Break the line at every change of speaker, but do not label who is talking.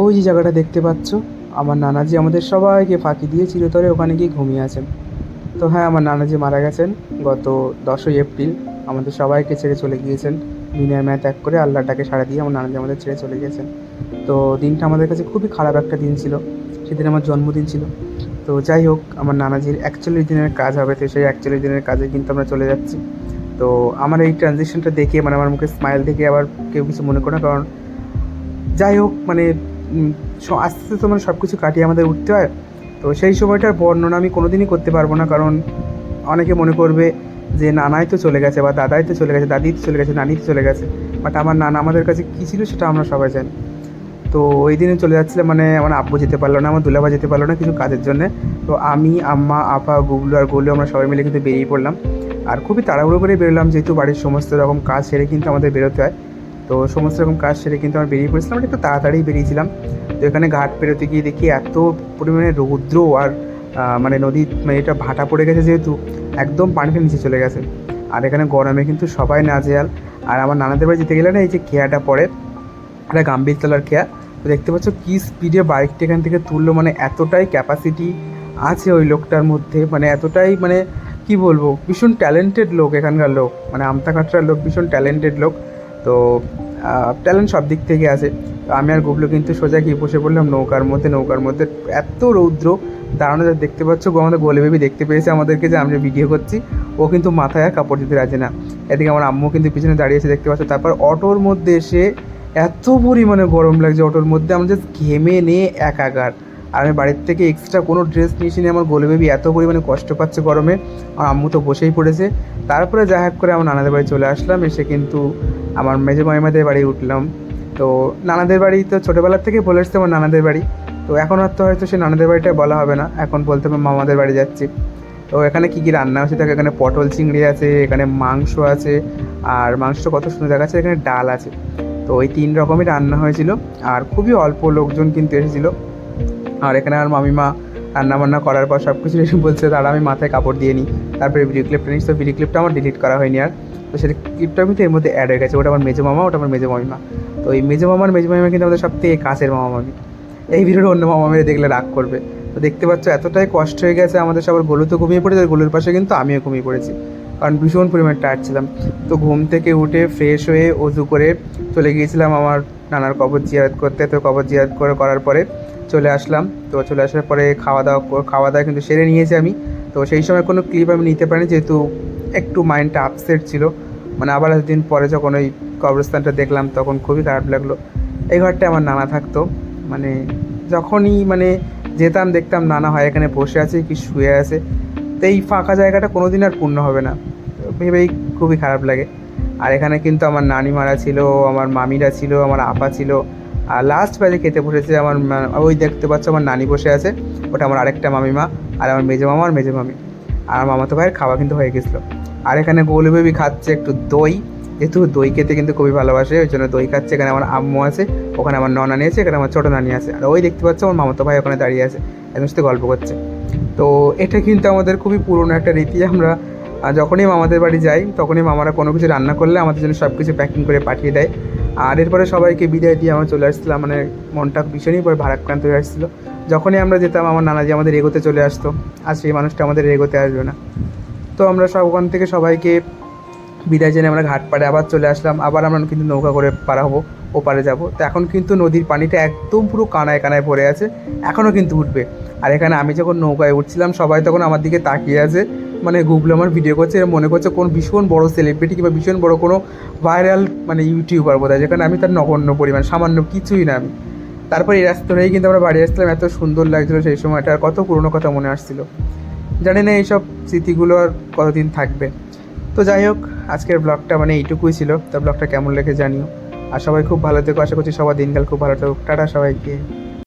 ওই যে জায়গাটা দেখতে পাচ্ছ, আমার নানাজি আমাদের সবাইকে ফাঁকি দিয়ে চিরতরে ওখানে গিয়ে ঘুমিয়ে আছেন। তো হ্যাঁ আমার নানাজি মারা গেছেন গত দশই এপ্রিল। আমাদের সবাইকে ছেড়ে চলে গিয়েছেন। দুনিয়ার ম্যাথ ত্যাগ করে আল্লাহটাকে সাড়া দিয়ে আমার নানাজি আমাদের ছেড়ে চলে গিয়েছেন। তো দিনটা আমাদের কাছে খুবই খারাপ একটা দিন ছিল। সেদিন আমার জন্মদিন ছিল। তো যাই হোক, আমার নানাজির একচল্লিশ দিনের কাজ হবে, তো সেই একচল্লিশ দিনের কাজে কিন্তু আমরা চলে যাচ্ছি। তো আমার এই ট্রানজেকশনটা দেখে মানে আমার মুখে স্মাইল দেখে আবার কেউ কিছু মনে করে না, কারণ যাই হোক মানে আস্তে আস্তে তো মানে সব কিছু কাটিয়ে আমাদের উঠতে হয়। তো সেই সময়টার বর্ণনা আমি কোনো দিনই করতে পারব না, কারণ অনেকে মনে করবে যে নানাই তো চলে গেছে বা দাদাই তো চলে গেছে, দাদি তো চলে গেছে, নানি তো চলে গেছে বাট আমার নানা আমাদের কাছে কী ছিল সেটা আমরা সবাই জানি। তো ওই দিনে চলে যাচ্ছিলাম মানে আমার আব্বু যেতে পারল না, আমার দুলাভা যেতে পারল না কিছু কাজের জন্য। তো আমি, আম্মা, আপা, গুগলু আর গোলু আমরা সবাই মিলে কিন্তু বেরিয়ে পড়লাম। আর খুবই তাড়াহুড়ো করে বেরোলাম, যেহেতু বাড়ির সমস্ত রকম কাজ সেরে কিন্তু আমাদের বেরোতে হয়। তো সমস্ত রকম কাজ সেরে কিন্তু আমরা বেরিয়ে পড়েছিলাম আর একটু তাড়াতাড়ি বেরিয়েছিলাম। তো এখানে ঘাট পেরোতে গিয়ে দেখি এত পরিমাণে রৌদ্র আর মানে নদী মানে এটা ভাটা পড়ে গেছে যেহেতু, একদম পানিটা নিচে চলে গেছে। আর এখানে গরমে কিন্তু সবাই নাজেয়াল। আর আমার নানাদের বাড়ি যেতে গেলে না এই যে খেয়াটা পড়ে একটা গাম্ভীর তলার খেয়া। তো দেখতে পাচ্ছ কী স্পিডে বাইকটা এখান থেকে তুললো মানে এতটাই ক্যাপাসিটি আছে ওই লোকটার মধ্যে মানে এতটাই মানে কি বলব, ভীষণ ট্যালেন্টেড লোক এখানকার লোক মানে আমতা কাটরার লোক, ভীষণ ট্যালেন্টেড লোক। তো ট্যালেন্ট সব দিক থেকে আছে। আমি আর গুবলু কিন্তু সোজা গিয়ে বসে পড়লাম নৌকার মধ্যে নৌকার মধ্যে এত রৌদ্র, দাঁড়ানো যা দেখতে পাচ্ছ আমাদের গোলে বেবি দেখতে পেয়েছে আমাদেরকে যে আমরা ভিডিও করছি। ও কিন্তু মাথায় আর কাপড় দিতে রাজি না। এদিকে আমার আম্মু কিন্তু পিছনে দাঁড়িয়েছে দেখতে পাচ্ছ। তারপর অটোর মধ্যে এসে এত পরিমাণে গরম লাগছে অটোর মধ্যে, আমরা জাস্ট ঘেমে নিয়ে একাকার। আর আমি বাড়ির থেকে এক্সট্রা কোনো ড্রেস নিয়েছি না আমার গোলে বেবি এত পরিমাণে কষ্ট পাচ্ছে গরমে। আর আম্মু তো বসেই পড়েছে। তারপরে যা হোক করে আমার নানাদের বাড়ি চলে আসলাম, এসে কিন্তু আমার মেজো মাইমাদের বাড়ি উঠলাম। তো নানাদের বাড়ি তো ছোটোবেলার থেকে বলে এসছে আমার নানাদের বাড়ি। তো এখন আর তো হয়তো সে নানাদের বাড়িটা বলা হবে না। এখন বলতে হবে মামাদের বাড়ি যাচ্ছি। তো এখানে কী কী রান্না হচ্ছে দেখো, এখানে পটল চিংড়ি আছে, এখানে মাংস আছে, আর মাংসটা কত সুন্দর দেখাচ্ছে, এখানে ডাল আছে। তো ওই তিন রকমই রান্না হয়েছিল, আর খুবই অল্প লোকজন কিন্তু এসেছিল। আর এখানে আর মামিমা রান্না বান্না করার পর সব কিছু এসে বলছে তারা আমি মাথায় কাপড় দিয়ে নিই। তারপরে ভিডিও ক্লিপটা নিচ্ছি তো ভিডিও ক্লিপটা আমার ডিলিট করা হয়নি আর। তো সেটা ক্লিপটা কিন্তু এর মধ্যে অ্যাড হয়ে গেছে। ওটা আমার মেজো মামা, ওটা আমার মেজো মামিমা। তো এই মেজো মামার মেজো মামিমা কিন্তু আমাদের সব থেকে কাছের মামা মামি এই ভিডিওটা অন্য মামা মামিরা দেখলে রাগ করবে। তো দেখতে পাচ্ছ, এতটাই কষ্ট হয়ে গেছে আমাদের সবার। গলু তো ঘুমিয়ে পড়েছে গলুর পাশে কিন্তু আমিও ঘুমিয়ে পড়েছি। কারণ ভীষণ পরিমাণ টায়ার্ড ছিলাম। তো ঘুম থেকে উঠে ফ্রেশ হয়ে অজু করে চলে গিয়েছিলাম আমার নানার কবর জিয়ারত করতে। তো কবর জিয়ারত করে, করার পরে চলে আসলাম। তো চলে আসার পরে খাওয়া দাওয়া খাওয়া দাওয়া কিন্তু সেরে নিয়েছি আমি। তো সেই সময় কোনো ক্লিপ আমি নিতে পারিনি, যেহেতু একটু মাইন্ডটা আপসেট ছিল। মানে আবার দিন পরে যখন ওই কবরস্থানটা দেখলাম, তখন খুবই খারাপ লাগল। এই ঘরটা আমার নানা থাকতো। মানে যখনই মানে যেতাম, দেখতাম নানা হয়, এখানে বসে আছে কি শুয়ে আছে। তো এই ফাঁকা জায়গাটা কোনো দিন আর পূর্ণ হবে না। ভেবেই খুবই খারাপ লাগে। আর এখানে কিন্তু আমার নানিমারা ছিল, আমার মামিরা ছিল, আমার আপা ছিল। আর লাস্ট বাজে খেতে বসেছে আমার ওই দেখতে পাচ্ছ আমার নানি বসে আছে। ওটা আমার আরেকটা মামিমা, আর আমার মেজো মামা, আর মেজো মামি। আর মামাতো ভাইয়ের খাওয়া কিন্তু হয়ে গেছিল। আর এখানে গোলু বেবি খাচ্ছে একটু দই। যেহেতু দই খেতে কিন্তু খুবই ভালোবাসে, ওই জন্য দই খাচ্ছে। এখানে আমার আম্মু আছে, ওখানে আমার ননানি আছে, এখানে আমার ছোটো নানি আছে। আর ওই দেখতে পাচ্ছ আমার মামাতো ভাই ওখানে দাঁড়িয়ে আছে একজন সাথে গল্প করছে। তো এটা কিন্তু আমাদের খুবই পুরনো একটা রীতি। আমরা যখনই মামাদের বাড়ি যাই, তখনই মামারা কোনো কিছু রান্না করলে আমাদের জন্য সব কিছু প্যাকিং করে পাঠিয়ে দেয়। আর এরপরে সবাইকে বিদায় দিয়ে আমরা চলে আসছিলাম মানে মনটা ভীষণই পরে ভারাক্রান্ত হয়ে আসছিল। যখনই আমরা যেতাম, আমার নানাজি আমাদের এগোতে চলে আসতো। আর সেই মানুষটা আমাদের এগোতে আসবে না। তো আমরা সব ওখান থেকে সবাইকে বিদায় জেনে আমরা ঘাট পাড়ে আবার চলে আসলাম। আবার আমরা কিন্তু নৌকা করে পারা হব, ওপারে যাব। তো এখন কিন্তু নদীর পানিটা একদম পুরো কানায় কানায় ভরে আছে এখনও কিন্তু উঠবে। আর এখানে আমি যখন নৌকায় উঠছিলাম, সবাই তখন আমার দিকে তাকিয়ে আছে। মানে গুগল আমার ভিডিও করছে, এরা মনে করছে কোন ভীষণ বড় সেলিব্রিটি কিংবা ভীষণ বড় কোনো ভাইরাল মানে ইউটিউবার বোধ হয় যেখানে আমি তার নগণ্য পরিমাণ, সামান্য কিছুই না আমি। তারপর এই রাস্তা কিন্তু আমরা বাড়ি আসছিলাম এত সুন্দর লাগছিল সেই সময়টা, আর কত পুরনো কথা মনে আসছিল। জানি না এইসব স্মৃতিগুলো আর কতদিন থাকবে। তো যাই হোক, আজকের ব্লগটা মানে এইটুকুই ছিল। তো ব্লগটা কেমন লেগে জানিও। আর সবাই খুব ভালো থেকো, আশা করছি সবার দিনকাল খুব ভালো থাকুক। টাটা সবাইকে।